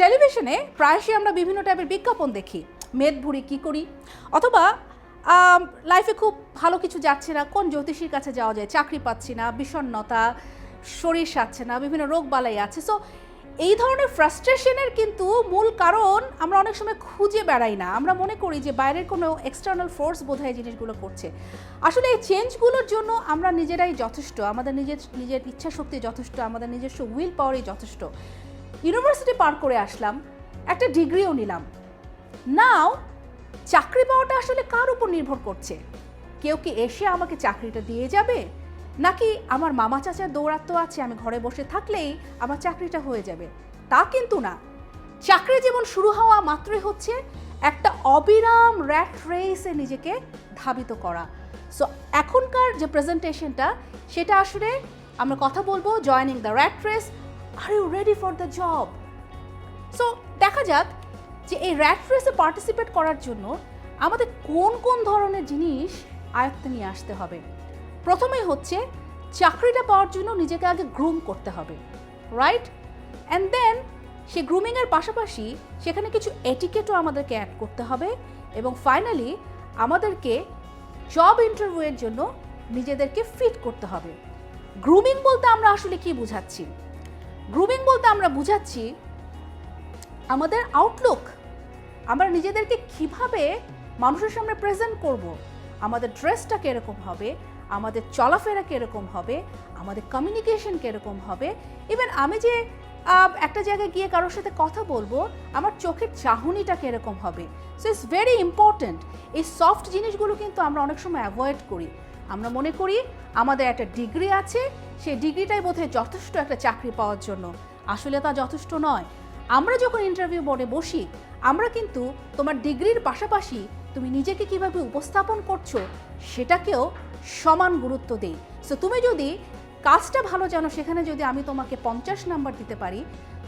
টেলিভিশনে প্রায়শই আমরা বিভিন্ন টাইপের বিজ্ঞাপন দেখি। মেদ ভুড়ি কী করি? অথবা লাইফে খুব ভালো কিছু যাচ্ছে না, কোন জ্যোতিষীর কাছে যাওয়া যায়? চাকরি পাচ্ছি না, বিষণ্ণতা, শরীর সাচ্ছে না, বিভিন্ন রোগ বালাই আছে। সো এই ধরনের ফ্রাস্ট্রেশনের কিন্তু মূল কারণ আমরা অনেক সময় খুঁজে বেড়াই না। আমরা মনে করি যে বাইরের কোনো এক্সটার্নাল ফোর্স বোধহয় জিনিসগুলো করছে। আসলে এই চেঞ্জগুলোর জন্য আমরা নিজেরাই যথেষ্ট, আমাদের নিজের নিজের ইচ্ছা শক্তি যথেষ্ট, আমাদের নিজস্ব উইল পাওয়ারই যথেষ্ট। ইউনিভার্সিটি পার করে আসলাম, একটা ডিগ্রিও নিলাম। নাও চাকরি পাওয়াটা আসলে কার উপর নির্ভর করছে? কেউ কি এসে আমাকে চাকরিটা দিয়ে যাবে? নাকি আমার মামা চাচার দৌরাত্ম আছে, আমি ঘরে বসে থাকলেই আমার চাকরিটা হয়ে যাবে? তা কিন্তু না। চাকরি জীবন শুরু হওয়া মাত্রই হচ্ছে একটা অবিরাম র্যাট রেসে নিজেকে ধাবিত করা। সো এখনকার যে প্রেজেন্টেশনটা সেটা আসলে আমরা কথা বলব joining the rat race are you ready for the job so দেখা যাক যে এই র্যাট রেসে পার্টিসিপেট করার জন্য আমাদের কোন কোন ধরনের জিনিস আয়ত্তে নিয়ে আসতে হবে। প্রথমেই হচ্ছে চাকরিটা পাওয়ার জন্য নিজেকে আগে গ্রুম করতে হবে রাইট অ্যান্ড দেন সে গ্রুমিংয়ের পাশাপাশি সেখানে কিছু এটিকেটও আমাদেরকে অ্যাড করতে হবে এবং ফাইনালি আমাদেরকে জব ইন্টারভিউয়ের জন্য নিজেদেরকে ফিট করতে হবে। গ্রুমিং বলতে আমরা আসলে কি বুঝাচ্ছি? গ্রুমিং বলতে আমরা বুঝাচ্ছি আমাদের আউটলুক আমরা নিজেদেরকে কীভাবে মানুষের সামনে প্রেজেন্ট করব, আমাদের ড্রেসটা কীরকম হবে, আমাদের চলাফেরা কীরকম হবে, আমাদের কমিউনিকেশন কীরকম হবে। ইভেন আমি যে একটা জায়গায় গিয়ে কারোর সাথে কথা বলব, আমার চোখের চাহনিটা কীরকম হবে। সো ইটস ভেরি ইম্পর্ট্যান্ট এই সফট জিনিসগুলো কিন্তু আমরা অনেক সময় অ্যাভয়েড করি। আমরা মনে করি আমাদের একটা ডিগ্রি আছে সেই ডিগ্রিটাই বোধহয় যথেষ্ট একটা চাকরি পাওয়ার জন্য। আসলে তা যথেষ্ট নয়। আমরা যখন ইন্টারভিউ বোর্ডে বসি, আমরা কিন্তু তোমার ডিগ্রির পাশাপাশি তুমি নিজেকে কীভাবে উপস্থাপন করছ সেটাকেও সমান গুরুত্ব দেই। সো তুমি যদি কাজটা ভালো জানো, সেখানে যদি আমি তোমাকে পঞ্চাশ নাম্বার দিতে পারি,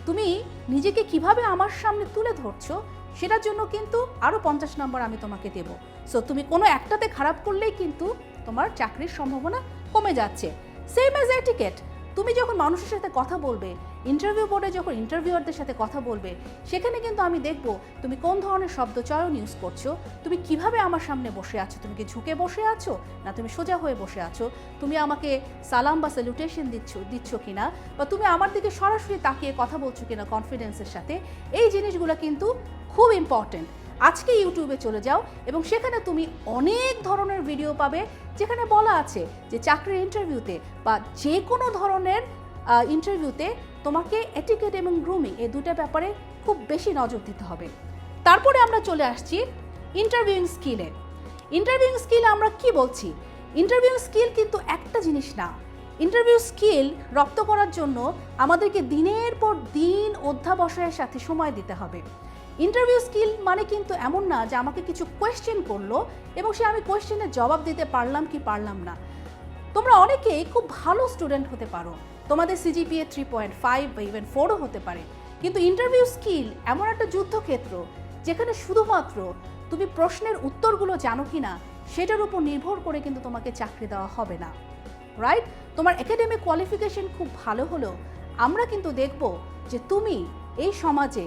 তুমি নিজেকে কীভাবে আমার সামনে তুলে ধরছো, সেটার জন্য কিন্তু আরও পঞ্চাশ নাম্বার আমি তোমাকে দেবো। সো তুমি কোনো একটাতে খারাপ করলেই কিন্তু তোমার চাকরির সম্ভাবনা কমে যাচ্ছে। সেম অ্যাজ এটিকেট তুমি যখন মানুষের সাথে কথা বলবে ইন্টারভিউ বোর্ডে যখন ইন্টারভিউয়ারদের সাথে কথা বলবে, সেখানে কিন্তু আমি দেখব তুমি কোন ধরনের শব্দ চয়ন ইউজ করছ, তুমি কীভাবে আমার সামনে বসে আছো, তুমি কি ঝুঁকে বসে আছো, না তুমি সোজা হয়ে বসে আছো, তুমি আমাকে সালাম বা স্যালুটেশন দিচ্ছ দিচ্ছ কিনা, বা তুমি আমার দিকে সরাসরি তাকিয়ে কথা বলছো কিনা কনফিডেন্সের সাথে, এই জিনিসগুলো কিন্তু খুব ইম্পর্টেন্ট আজকে ইউটিউবে চলে যাও এবং সেখানে তুমি অনেক ধরনের ভিডিও পাবে, যেখানে বলা আছে যে চাকরির ইন্টারভিউতে বা যে কোনো ধরনের ইন্টারভিউতে তোমাকে এটিকেট এবং গ্রুমিং এই দুটো ব্যাপারে খুব বেশি নজর দিতে হবে। তারপরে আমরা চলে আসছি ইন্টারভিউইং স্কিলে ইন্টারভিউইং স্কিল আমরা কি বলছি? ইন্টারভিউ স্কিল কিন্তু একটা জিনিস না। ইন্টারভিউ স্কিল রপ্ত করার জন্য আমাদেরকে দিনের পর দিন অধ্যাবসায়ের সাথে সময় দিতে হবে। ইন্টারভিউ স্কিল মানে কিন্তু এমন না যে আমাকে কিছু কোয়েশ্চেন করল এবং সে আমি কোয়েশ্চেনের জবাব দিতে পারলাম কি পারলাম না। তোমরা অনেকেই খুব ভালো স্টুডেন্ট হতে পারো। তোমাদের সিজিপিএ থ্রি পয়েন্ট ফাইভ বা ইভেন ফোরও হতে পারে। কিন্তু ইন্টারভিউ স্কিল এমন একটা যুদ্ধক্ষেত্র যেখানে শুধুমাত্র তুমি প্রশ্নের উত্তরগুলো জানো কি না, সেটার উপর নির্ভর করে কিন্তু তোমাকে চাকরি দেওয়া হবে না। রাইট তোমার একাডেমিক কোয়ালিফিকেশন খুব ভালো হলেও আমরা কিন্তু দেখব যে তুমি এই সমাজে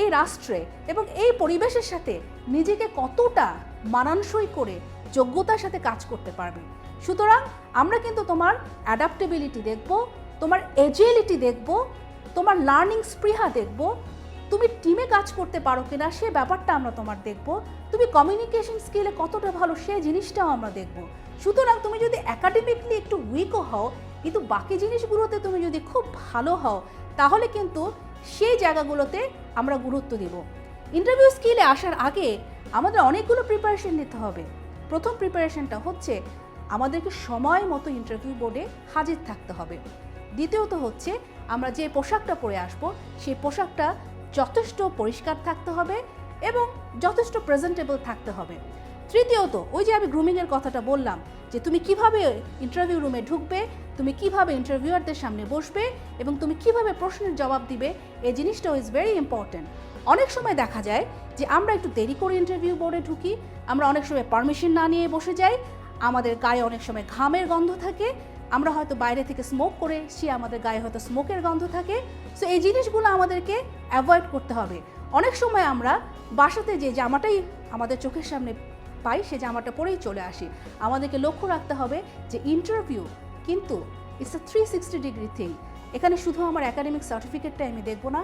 এই রাষ্ট্রে এবং এই পরিবেশের সাথে নিজেকে কতটা মানানসই করে যোগ্যতার সাথে কাজ করতে পারবে। সুতরাং আমরা কিন্তু তোমার অ্যাডাপ্টেবিলিটি দেখব, তোমার এজিলিটি দেখব, তোমার লার্নিং স্পৃহা দেখব। তুমি টিমে কাজ করতে পারো কিনা সে ব্যাপারটা আমরা তোমার দেখব। তুমি কমিউনিকেশন স্কিলে কতটা ভালো সে জিনিসটাও আমরা দেখব। সুতরাং তুমি যদি একাডেমিকলি একটু উইকও হও, কিন্তু বাকি জিনিসগুলোতে তুমি যদি খুব ভালো হও, তাহলে কিন্তু সেই জায়গাগুলোতে আমরা গুরুত্ব দেব। ইন্টারভিউ স্কিলে আসার আগে আমাদের অনেকগুলো প্রিপারেশন নিতে হবে। প্রথম প্রিপারেশনটা হচ্ছে আমাদেরকে সময় মতো ইন্টারভিউ বোর্ডে হাজির থাকতে হবে। দ্বিতীয়ত হচ্ছে আমরা যে পোশাকটা পরে আসব, সেই পোশাকটা যথেষ্ট পরিষ্কার থাকতে হবে এবং যথেষ্ট প্রেজেন্টেবল থাকতে হবে। তৃতীয়ত, ওই যে আমি গ্রুমিংয়ের কথাটা বললাম, যে তুমি কীভাবে ইন্টারভিউ রুমে ঢুকবে তুমি কীভাবে ইন্টারভিউয়ারদের সামনে বসবে এবং তুমি কীভাবে প্রশ্নের জবাব দিবে, এই জিনিসটাও ইজ ভেরি ইম্পর্ট্যান্ট অনেক সময় দেখা যায় যে আমরা একটু দেরি করে ইন্টারভিউ বোর্ডে ঢুকি, আমরা অনেক সময় পারমিশন না নিয়ে বসে যাই, আমাদের গায়ে অনেক সময় ঘামের গন্ধ থাকে, আমরা হয়তো বাইরে থেকে স্মোক করে সে আমাদের গায়ে হয়তো স্মোকের গন্ধ থাকে। সো এই জিনিসগুলো আমাদেরকে অ্যাভয়েড করতে হবে। অনেক সময় আমরা বাসাতে যে জামাটাই আমাদের চোখের সামনে পাই, সে জামাটা পরেই চলে আসি। আমাদেরকে লক্ষ্য রাখতে হবে যে ইন্টারভিউ কিন্তু it's a three sixty degree thing এখানে শুধু আমার একাডেমিক সার্টিফিকেটটা আমি দেখব না।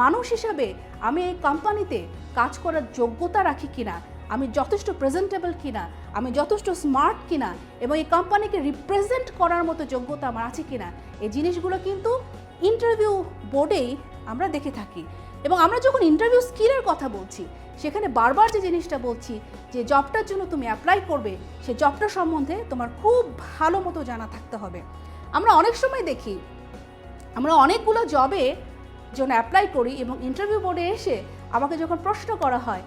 মানুষ হিসাবে আমি এই কোম্পানিতে কাজ করার যোগ্যতা রাখি কিনা, আমি যথেষ্ট প্রেজেন্টেবল কিনা, আমি যথেষ্ট স্মার্ট কিনা, এবং এই কোম্পানিকে রিপ্রেজেন্ট করার মতো যোগ্যতা আমার আছে কিনা, এই জিনিসগুলো কিন্তু ইন্টারভিউ বোর্ডেই আমরা দেখে থাকি। এবং আমরা যখন ইন্টারভিউ স্কিলের কথা বলছি সেখানে বারবার যে জিনিসটা বলছি, যে জবটার জন্য তুমি অ্যাপ্লাই করবে, সে জবটা সম্বন্ধে তোমার খুব ভালো মতো জানা থাকতে হবে। আমরা অনেক সময় দেখি, আমরা অনেকগুলো জবে জন্য অ্যাপ্লাই করি এবং ইন্টারভিউ বোর্ডে এসে আমাকে যখন প্রশ্ন করা হয়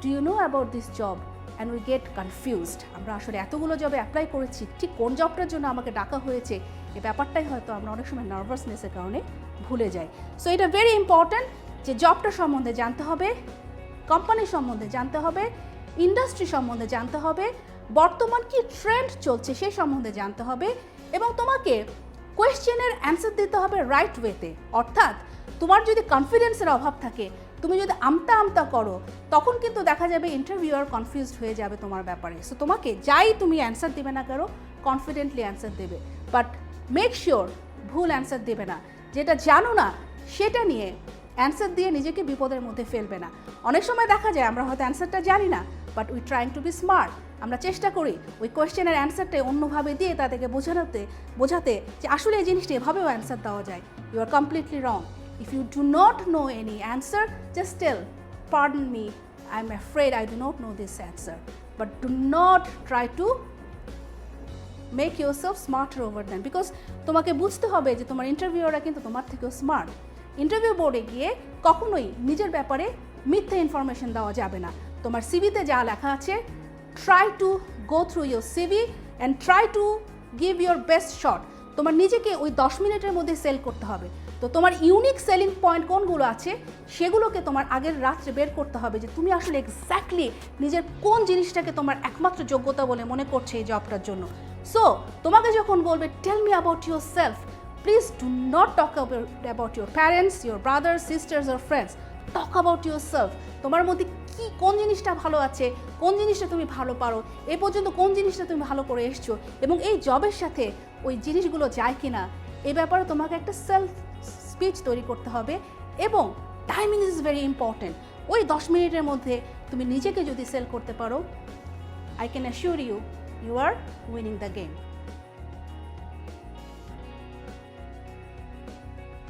do you know about this job and we get confused আমরা আসলে এতগুলো জবে অ্যাপ্লাই করেছি, ঠিক কোন জবটার জন্য আমাকে ডাকা হয়েছে এই ব্যাপারটাই হয়তো আমরা অনেক সময় নার্ভাসনেসের কারণে ভুলে যাই। সো এটা ভেরি ইম্পর্ট্যান্ট যে জবটা সম্বন্ধে জানতে হবে কোম্পানি সম্বন্ধে জানতে হবে ইন্ডাস্ট্রি সম্বন্ধে জানতে হবে, বর্তমান কি ট্রেন্ড চলছে সে সম্বন্ধে জানতে হবে এবং তোমাকে কোয়েশ্চেনের অ্যান্সার দিতে হবে রাইট ওয়েতে অর্থাৎ তোমার যদি কনফিডেন্সের অভাব থাকে, তুমি যদি আমতা আমতা করো, তখন কিন্তু দেখা যাবে ইন্টারভিউয়ার কনফিউজড হয়ে যাবে তোমার ব্যাপারে। সো তোমাকে যাই তুমি অ্যান্সার দেবে না করো কনফিডেন্টলি অ্যান্সার দেবে। বাট মেক শিওর ভুল অ্যান্সার দেবে না। যেটা জানো না, সেটা নিয়ে অ্যান্সার দিয়ে নিজেকে বিপদের মধ্যে ফেলবে না। অনেক সময় দেখা যায় আমরা হয়তো অ্যান্সারটা জানি না but we trying to be smart আমরা চেষ্টা করি ওই কোয়েশ্চেনের অ্যান্সারটা অন্যভাবে দিয়ে তাদেরকে বোঝানোতে, বোঝাতে যে আসলে এই জিনিসটা এভাবেও অ্যান্সার দেওয়া যায়। You are completely wrong if you do not know any answer just tell pardon me I am afraid I do not know this answer but do not try to make yourself smarter over then because তোমাকে বুঝতে হবে যে তোমার ইন্টারভিউরা কিন্তু তোমার থেকেও smart interview বোর্ডে গিয়ে কখনোই নিজের ব্যাপারে মিথ্যে ইনফরমেশন দেওয়া যাবে না। তোমার সিভিতে যা লেখা আছে try to go through your CV and try to give your best shot তোমার নিজেকে ওই দশ মিনিটের মধ্যে সেল করতে হবে। তো তোমার ইউনিক সেলিং পয়েন্ট কোনগুলো আছে, সেগুলোকে তোমার আগের রাত্রে বের করতে হবে যে তুমি আসলে এক্স্যাক্টলি নিজের কোন জিনিসটাকে তোমার একমাত্র যোগ্যতা বলে মনে করছে এই জবটার জন্য। সো তোমাকে যখন বলবে tell me about yourself please do not talk about your parents your brothers sisters or friends talk about yourself তোমার মধ্যে কি, কোন জিনিসটা ভালো আছে, কোন জিনিসটা তুমি ভালো পারো, এ পর্যন্ত কোন জিনিসটা তুমি ভালো করে এসছো এবং এই জবের সাথে ওই জিনিসগুলো যায় কিনা, এ ব্যাপারে তোমাকে একটা সেলফ স্পিচ তৈরি করতে হবে এবং টাইমিং ইজ ভেরি ইম্পর্টেন্ট ওই দশ মিনিটের মধ্যে তুমি নিজেকে যদি সেল করতে পারো I can assure you you are winning the game